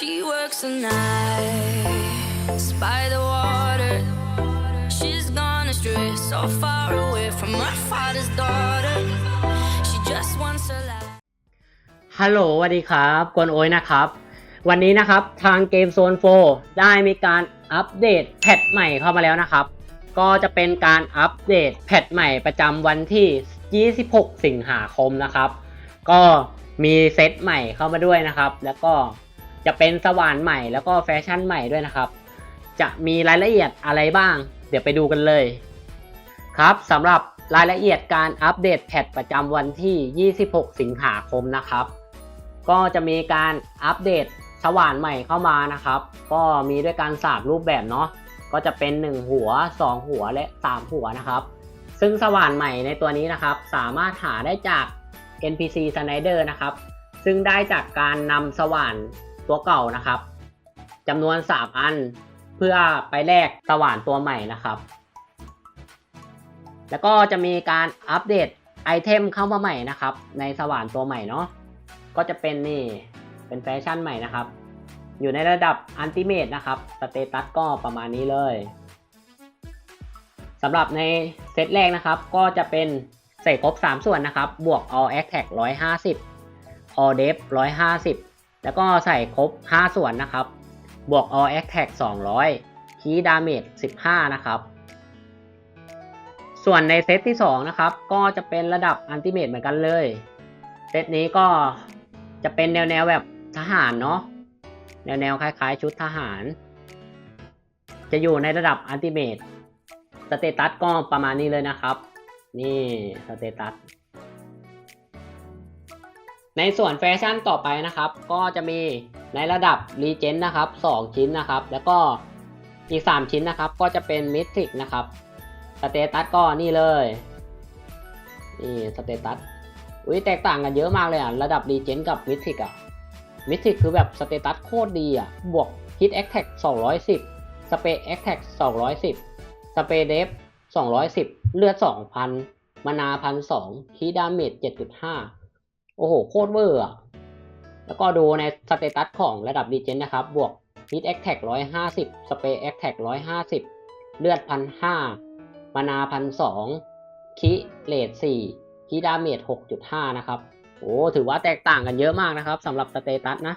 She works the nights by the water. She's gone astray, so far away from her father's daughter. She just wants a life. ฮัลโหลสวัสดีครับ กวนโอ้ยนะครับ วันนี้นะครับทางเกมโซน4ได้มีการอัปเดตแพทใหม่เข้ามาแล้วนะครับ ก็จะเป็นการอัปเดตแพทใหม่ประจำวันที่ 26 สิงหาคมนะครับ ก็มีเซตใหม่เข้ามาด้วยนะครับ แล้วก็ จะเป็นสว่านใหม่แล้วก็แฟชั่นใหม่ด้วยนะครับ จะมีรายละเอียดอะไรบ้าง เดี๋ยวไปดูกันเลย ครับสำหรับรายละเอียดการอัปเดตแพทประจำวันที่ 26 สิงหาคมนะครับ ก็จะมีการอัปเดตสว่านใหม่เข้ามานะครับ ก็มีด้วยการสาบรูปแบบเนาะก็จะเป็น 1 หัว 2 หัวและ 3 หัวนะครับ ซึ่งสว่านใหม่ในตัวนี้นะครับ สามารถหาได้จาก NPC Snyder นะครับ ซึ่งได้จากการนำสว่าน ตัวเก่านะครับจำนวน 3 อันเพื่อไปแลกสว่านตัวใหม่นะครับ แล้วก็จะมีการอัปเดตไอเทมเข้ามาใหม่นะครับ ในสว่านตัวใหม่เนาะก็จะเป็นนี่เป็นแฟชั่นใหม่นะครับ อยู่ในระดับอันติเมตนะครับสเตตัสก็ประมาณนี้เลยสำหรับในเซตแรกนะครับ ก็จะเป็นใส่ครบ 3 ส่วนนะครับ บวก all attack 150 all def 150 แล้วก็ใส่ครบ 5 ส่วนนะครับ บวก all attack 200 key damage 15 นะครับ ส่วนในเซตที่ 2 นะครับ ก็จะเป็นระดับอันติเมตเหมือนกันเลย เซตนี้ก็จะเป็นแนวแนวแบบทหารเนาะ แนวแนวคล้ายๆ ชุดทหาร จะอยู่ในระดับอันติเมตสเตตัสก็ประมาณนี้เลยนะครับ นี่สเตตัส ในส่วนแฟชั่นต่อไปนะครับ ก็จะมีในระดับรีเจนนะครับ 2 ชิ้นนะครับ แล้วก็อีก 3 ชิ้นนะครับ ก็จะเป็นมิสทิกนะครับสเตตัสก็นี่เลยนี่สเตตัสอุ้ยแตกต่างกันเยอะมากเลยอะ ระดับรีเจนกับมิสทิกอะมิสทิกคือแบบสเตตัสโคตรดีอะ บวกฮิตแอคแท็ก210 สเปรแอคแท็ก210 สเปรเดฟ210 เลือด 2,000 มานาพันสองคีดาเมจ7.5 โอ้โห โคตรเวอร์อะแล้วก็ดูในสเตตัสของระดับรีเจนนะครับ บวกฮิตแอคแท็ก150สเปรแอคแท็ก150เลือด1,500มานาพันสองคิเลท4คีดาเมจ6.5นะครับ โอ้ถือว่าแตกต่างกันเยอะมากนะครับสำหรับสเตตัสนะ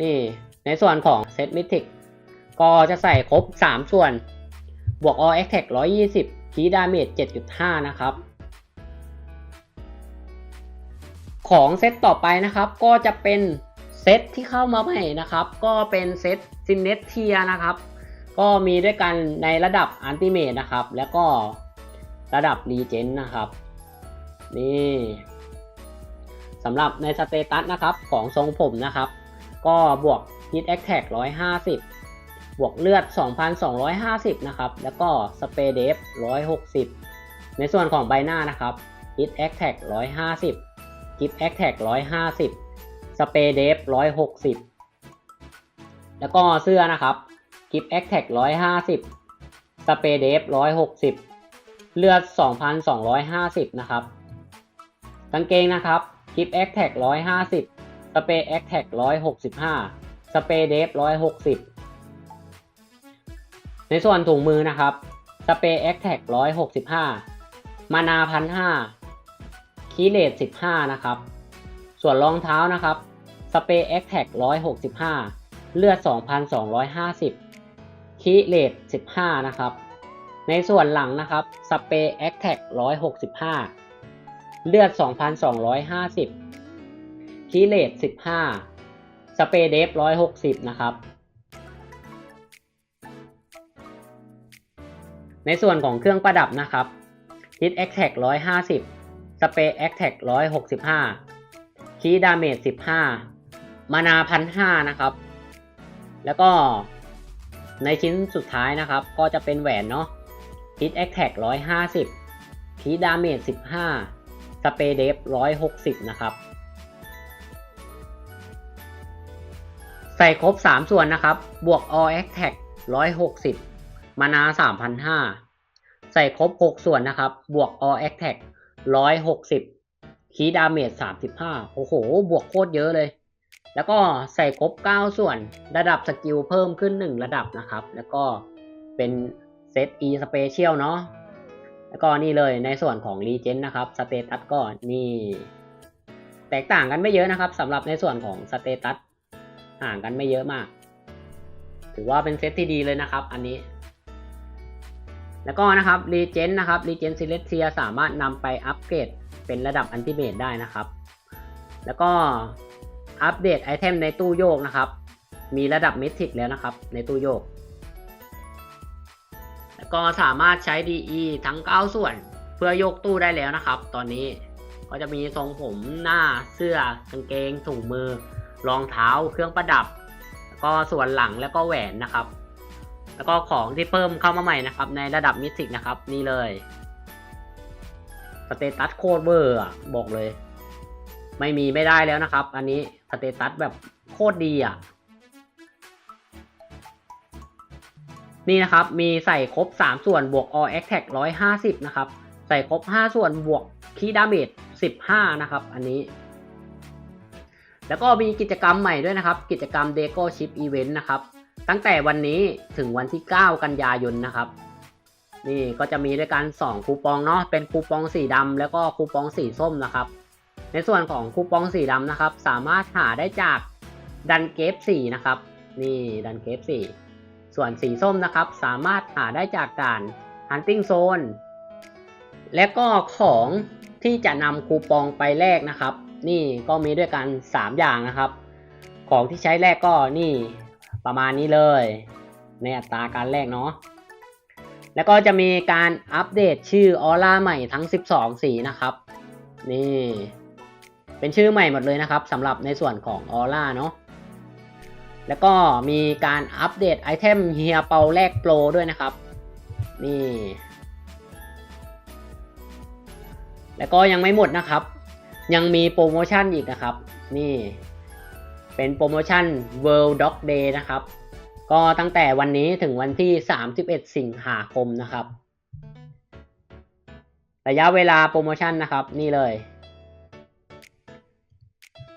นี่ในส่วนของเซตมิทิกก็จะใส่ครบ 3 ส่วน บวก all attack 120คีดาเมจ7.5 นะครับ ของเซตต่อไปนะครับก็จะเป็นเซตที่เข้ามาใหม่นะครับ ก็เป็นเซตซินเนตเทียนะครับ ก็มีด้วยกันในระดับอันติเม e นะครับ แล้วก็ระดับรีเจนนะครับนี่สำหรับในสเตตัสนะครับของทรงผมนะครับ ก็บวก Hit Attack 150 บวกเลือด 2,250 นะครับ แล้วก็สเปรเดฟ160 ในส่วนของใบหน้านะครับ Hit Attack 150 กิฟแอคแท็กร้อยห้าสิบสเปเดฟร้อยหกสิบแล้วก็เสื้อนะครับกิฟแอคแท็กร้อยห้าสิบสเปเดฟร้อยหกสิบเลือดสองพันสองร้อยห้าสิบนะครับ กางเกงนะครับกิฟแอคแท็กร้อยห้าสิบสเปแอคแท็กร้อยหกสิบห้าสเปเดฟร้อยหกสิบในส่วนถุงมือนะครับสเปแอคแท็กร้อยหกสิบห้ามานาพันห้า คีเลต15 นะครับ ส่วนรองเท้านะครับสเปรย์ a c t a g 165 เลือด 2,250คีเลต15 นะครับ ในส่วนหลังนะครับสเปรย์ a c t a g 165 เลือด 2,250คีเลต15 สเปรย์เดฟ160 นะครับในส่วนของเครื่องประดับนะครับ Hit Attack 150 สเปรย์ Attack 165คีดาเมจ15มานาพันห้านะครับ แล้วก็ในชิ้นสุดท้ายนะครับ ก็จะเป็นแหวนเนาะ Hit Attack 150คีดาเมจ15สเปรย์เดฟ160นะครับ ใส่ครบ3ส่วนนะครับ บวก all attack 160 มานา 3,500 ใส่ครบ 6 ส่วนนะครับ บวก all attack 160คีดาเมจ35โอ้โห บวกโคตรเยอะเลย แล้วก็ใส่ครบ9ส่วน ระดับสกิลเพิ่มขึ้น1ระดับนะครับ แล้วก็เป็นเซต E Special เนาะ แล้วก็นี่เลยในส่วนของ r e g e n นะครับ สเตตัสก็นี่ แตกต่างกันไม่เยอะนะครับสำหรับในส่วนของสเตตัสห่างกันไม่เยอะมาก ถือว่าเป็นเซตที่ดีเลยนะครับ อันนี้ แล้วก็นะครับรีเจนนะครับรีเจนซิเลสเทียสามารถนำไปอัปเกรดเป็นระดับอันติเมตได้นะครับ แล้วก็อัปเดตไอเทมในตู้โยกนะครับ มีระดับมิทิกแล้วนะครับ ในตู้โยก แล้วก็สามารถใช้ DE ทั้ง 9 ส่วนเพื่อโยกตู้ได้แล้วนะครับ ตอนนี้ก็จะมีทรงผมหน้าเสื้อกางเกงถุงมือรองเท้าเครื่องประดับ แล้วก็ส่วนหลังแล้วก็แหวนนะครับ แล้วก็ของที่เพิ่มเข้ามาใหม่นะครับ ในระดับมิติกนะครับ นี่เลยสเตตัสโคตรเวอร์อะบอกเลย ไม่มีไม่ได้แล้วนะครับ อันนี้สเตตัสแบบโคตรดีอะนี่นะครับ มีใส่ครบ 3 ส่วนบวก all attack 150 นะครับ ใส่ครบ 5 ส่วนบวกคีดาเมจ15 นะครับ อันนี้ แล้วก็มีกิจกรรมใหม่ด้วยนะครับ กิจกรรม Deco Chip Event นะครับ ตั้งแต่วันนี้ถึงวันที่ 9 กันยายนนะครับ นี่ก็จะมีด้วยกัน 2 คูปองเนาะเป็นคูปองสีดำแล้วก็คูปองสีส้มนะครับ ในส่วนของคูปองสีดำนะครับ สามารถหาได้จากดันเกฟสี่นะครับ นี่ดันเกฟสี่ส่วนสีส้มนะครับ สามารถหาได้จากด่าน Hunting Zone และก็ของที่จะนำคูปองไปแลกนะครับ นี่ก็มีด้วยกัน 3 อย่างนะครับ ของที่ใช้แลกก็นี่ ประมาณนี้เลย ในอัตราการแลกเนาะแล้วก็จะมีการอัปเดตชื่อออร่าใหม่ทั้ง 12 สีนะครับ นี่ เป็นชื่อใหม่หมดเลยนะครับสำหรับในส่วนของออร่าเนาะแล้วก็มีการอัปเดตไอเทมเฮียเปาแลกโปรด้วยนะครับ นี่ แล้วก็ยังไม่หมดนะครับ ยังมีโปรโมชั่นอีกนะครับ นี่ เป็นโปรโมชั่น World Dog Day นะครับ ก็ตั้งแต่วันนี้ถึงวันที่ 31 สิงหาคมนะครับ ระยะเวลาโปรโมชั่นนะครับนี่เลย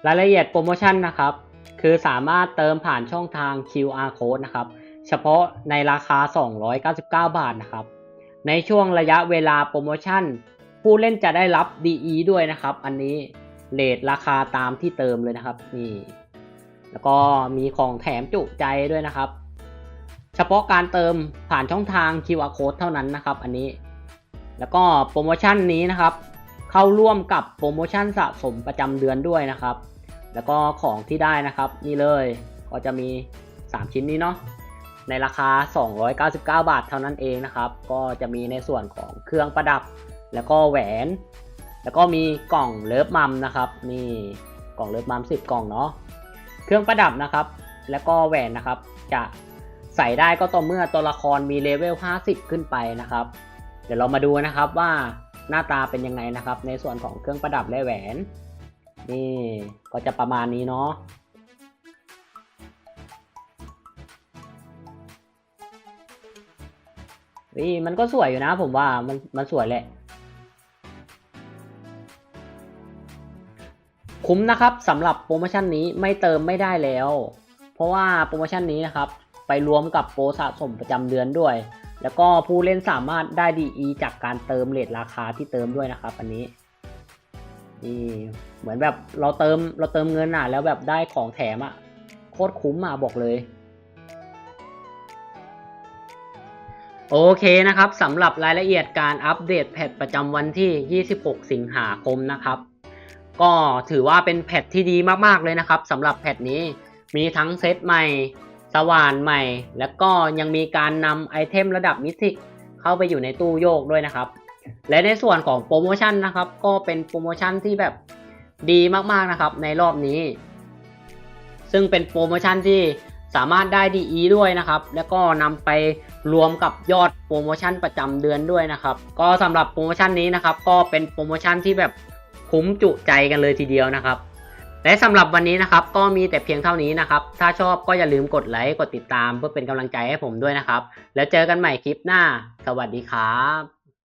รายละเอียดโปรโมชั่นนะครับ คือสามารถเติมผ่านช่องทาง QR code นะครับ เฉพาะในราคา 299 บาทนะครับ ในช่วงระยะเวลาโปรโมชั่น ผู้เล่นจะได้รับ DE ด้วยนะครับ อันนี้เลทราคาตามที่เติมเลยนะครับนี่ แล้วก็มีของแถมจุใจด้วยนะครับ เฉพาะการเติมผ่านช่องทาง QR code เท่านั้นนะครับ อันนี้ แล้วก็โปรโมชั่นนี้นะครับ เข้าร่วมกับโปรโมชั่นสะสมประจำเดือนด้วยนะครับ แล้วก็ของที่ได้นะครับ นี่เลยก็จะมี 3 ชิ้นนี้เนาะในราคา 299 บาทเท่านั้นเองนะครับ ก็จะมีในส่วนของเครื่องประดับ แล้วก็แหวน แล้วก็มีกล่องเลิฟมัมนะครับ นี่กล่องเลิฟมัม10 กล่องเนาะ เครื่องประดับนะครับ แล้วก็แหวนนะครับ จะใส่ได้ก็ต่อเมื่อตัวละครมีเลเวล 50 ขึ้นไปนะครับ เดี๋ยวเรามาดูนะครับว่าหน้าตาเป็นยังไงนะครับ ในส่วนของเครื่องประดับและแหวน นี่ก็จะประมาณนี้เนาะนี่มันก็สวยอยู่นะผมว่ามันมันสวยแหละ คุ้มนะครับสำหรับโปรโมชั่นนี้ไม่เติมไม่ได้แล้ว เพราะว่าโปรโมชั่นนี้นะครับ ไปรวมกับโปรสะสมประจำเดือนด้วย แล้วก็ผู้เล่นสามารถได้ DE จากการเติมเลทราคาที่เติมด้วยนะครับ อันนี้นี่เหมือนแบบเราเติมเราเติมเงินอะ แล้วแบบได้ของแถมอะโคตรคุ้มอะบอกเลย โอเคนะครับสำหรับรายละเอียดการอัปเดตแพทประจำวันที่ 26 สิงหาคมนะครับ ก็ถือว่าเป็นแพทที่ดีมากๆเลยนะครับสำหรับแพทนี้มีทั้งเซตใหม่สว่านใหม่ แล้วก็ยังมีการนำไอเทมระดับมิติกเข้าไปอยู่ในตู้โยกด้วยนะครับ และในส่วนของโปรโมชั่นนะครับ ก็เป็นโปรโมชั่นที่แบบดีมากๆนะครับในรอบนี้ ซึ่งเป็นโปรโมชั่นที่สามารถได้ DE ด้วยนะครับ แล้วก็นำไปรวมกับยอดโปรโมชั่นประจำเดือนด้วยนะครับ ก็สำหรับโปรโมชั่นนี้นะครับ ก็เป็นโปรโมชั่นที่แบบ คุ้มจุใจกันเลยทีเดียวนะครับ และสำหรับวันนี้นะครับก็มีแต่เพียงเท่านี้นะครับ ถ้าชอบก็อย่าลืมกดไลค์กดติดตามเพื่อเป็นกำลังใจให้ผมด้วยนะครับ แล้วเจอกันใหม่คลิปหน้า สวัสดีครับ